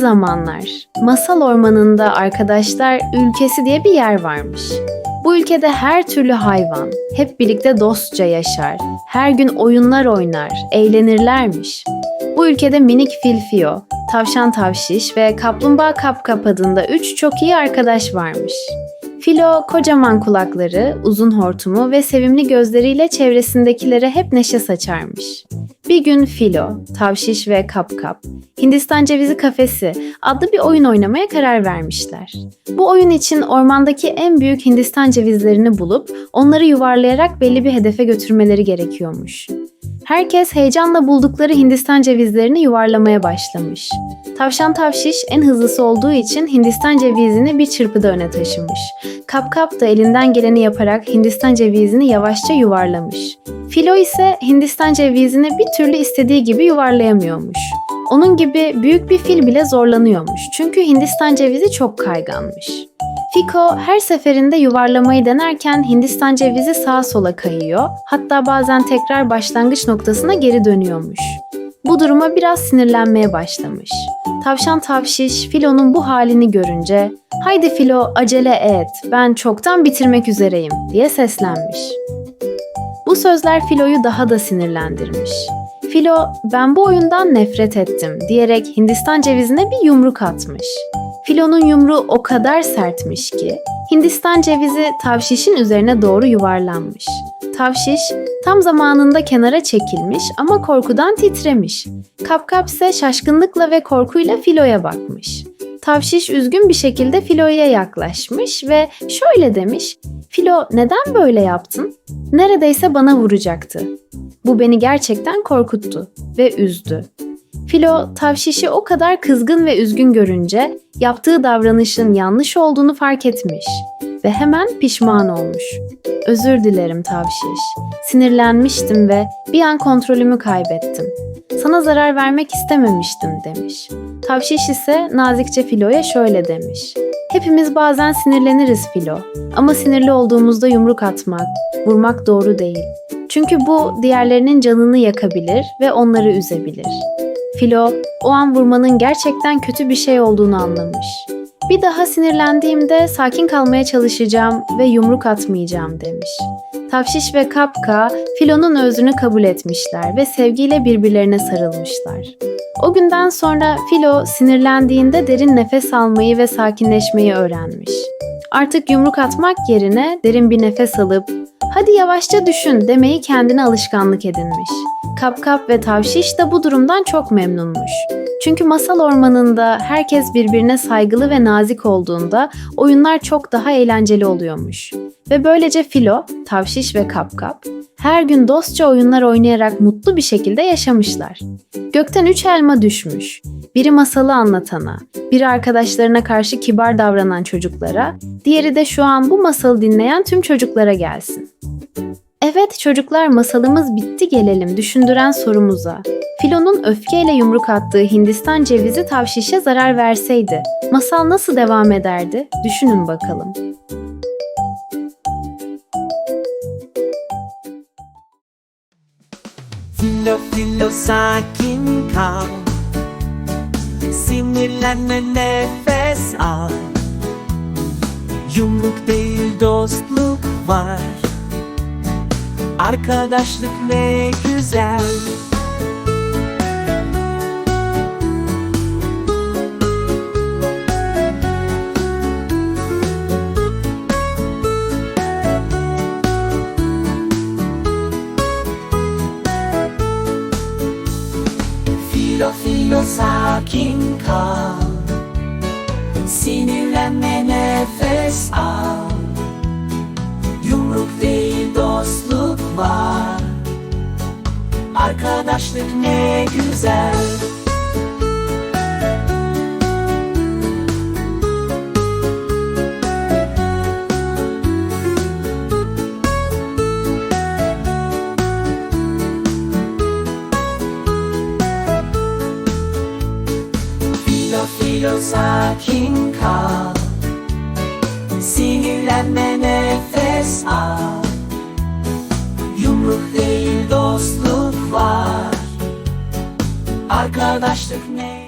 zamanlar masal ormanında arkadaşlar ülkesi diye bir yer varmış. Bu ülkede her türlü hayvan hep birlikte dostça yaşar. Her gün oyunlar oynar, eğlenirlermiş. Bu ülkede minik Filfio, tavşan tavşiş ve kaplumbağa kapkap adında üç çok iyi arkadaş varmış. Filo kocaman kulakları, uzun hortumu ve sevimli gözleriyle çevresindekilere hep neşe saçarmış. Bir gün Filo, Tavşiş ve Kapkap, Hindistan Cevizi Kafesi adlı bir oyun oynamaya karar vermişler. Bu oyun için ormandaki en büyük Hindistan cevizlerini bulup onları yuvarlayarak belli bir hedefe götürmeleri gerekiyormuş. Herkes heyecanla buldukları Hindistan cevizlerini yuvarlamaya başlamış. Tavşan Tavşiş en hızlısı olduğu için Hindistan cevizini bir çırpıda öne taşımış. Kapkap da elinden geleni yaparak Hindistan cevizini yavaşça yuvarlamış. Filo ise Hindistan cevizini bir türlü istediği gibi yuvarlayamıyormuş. Onun gibi büyük bir fil bile zorlanıyormuş. Çünkü Hindistan cevizi çok kayganmış. Fiko her seferinde yuvarlamayı denerken Hindistan cevizi sağa sola kayıyor. Hatta bazen tekrar başlangıç noktasına geri dönüyormuş. Bu duruma biraz sinirlenmeye başlamış. Tavşan tavşiş Filo'nun bu halini görünce "Haydi Filo acele et. Ben çoktan bitirmek üzereyim." diye seslenmiş. Bu sözler Filo'yu daha da sinirlendirmiş. Filo, ben bu oyundan nefret ettim diyerek Hindistan cevizine bir yumruk atmış. Filo'nun yumruğu o kadar sertmiş ki Hindistan cevizi tavşişin üzerine doğru yuvarlanmış. Tavşiş tam zamanında kenara çekilmiş ama korkudan titremiş. Kapkap ise şaşkınlıkla ve korkuyla Filo'ya bakmış. Tavşiş üzgün bir şekilde Filo'ya yaklaşmış ve şöyle demiş. Filo neden böyle yaptın? Neredeyse bana vuracaktı. Bu beni gerçekten korkuttu ve üzdü. Filo tavşişi o kadar kızgın ve üzgün görünce yaptığı davranışın yanlış olduğunu fark etmiş ve hemen pişman olmuş. Özür dilerim tavşiş. Sinirlenmiştim ve bir an kontrolümü kaybettim. Sana zarar vermek istememiştim demiş. Tavşiş ise nazikçe Filo'ya şöyle demiş. Hepimiz bazen sinirleniriz Filo ama sinirli olduğumuzda yumruk atmak, vurmak doğru değil. Çünkü bu diğerlerinin canını yakabilir ve onları üzebilir. Filo o an vurmanın gerçekten kötü bir şey olduğunu anlamış. Bir daha sinirlendiğimde sakin kalmaya çalışacağım ve yumruk atmayacağım demiş. Tavşiş ve Kapka Filo'nun özrünü kabul etmişler ve sevgiyle birbirlerine sarılmışlar. O günden sonra Filo sinirlendiğinde derin nefes almayı ve sakinleşmeyi öğrenmiş. Artık yumruk atmak yerine derin bir nefes alıp hadi yavaşça düşün demeyi kendine alışkanlık edinmiş. Kapkap ve Tavşiş de bu durumdan çok memnunmuş. Çünkü masal ormanında herkes birbirine saygılı ve nazik olduğunda oyunlar çok daha eğlenceli oluyormuş. Ve böylece Filo, Tavşiş ve Kapkap her gün dostça oyunlar oynayarak mutlu bir şekilde yaşamışlar. Gökten üç elma düşmüş. Biri masalı anlatana, biri arkadaşlarına karşı kibar davranan çocuklara, diğeri de şu an bu masalı dinleyen tüm çocuklara gelsin. Evet çocuklar masalımız bitti gelelim düşündüren sorumuza. Filo'nun öfkeyle yumruk attığı Hindistan cevizi tavşişe zarar verseydi masal nasıl devam ederdi? Düşünün bakalım. Filo filo sakin kal Sinirlenme nefes al Yumruk değil dostluk var Arkadaşlık ne güzel. Filo sakin kal. Sinirlenme nefes al var Arkadaşlık ne güzel. Filo sakin kal. Sinirlenme nefes al Arkadaşlık ne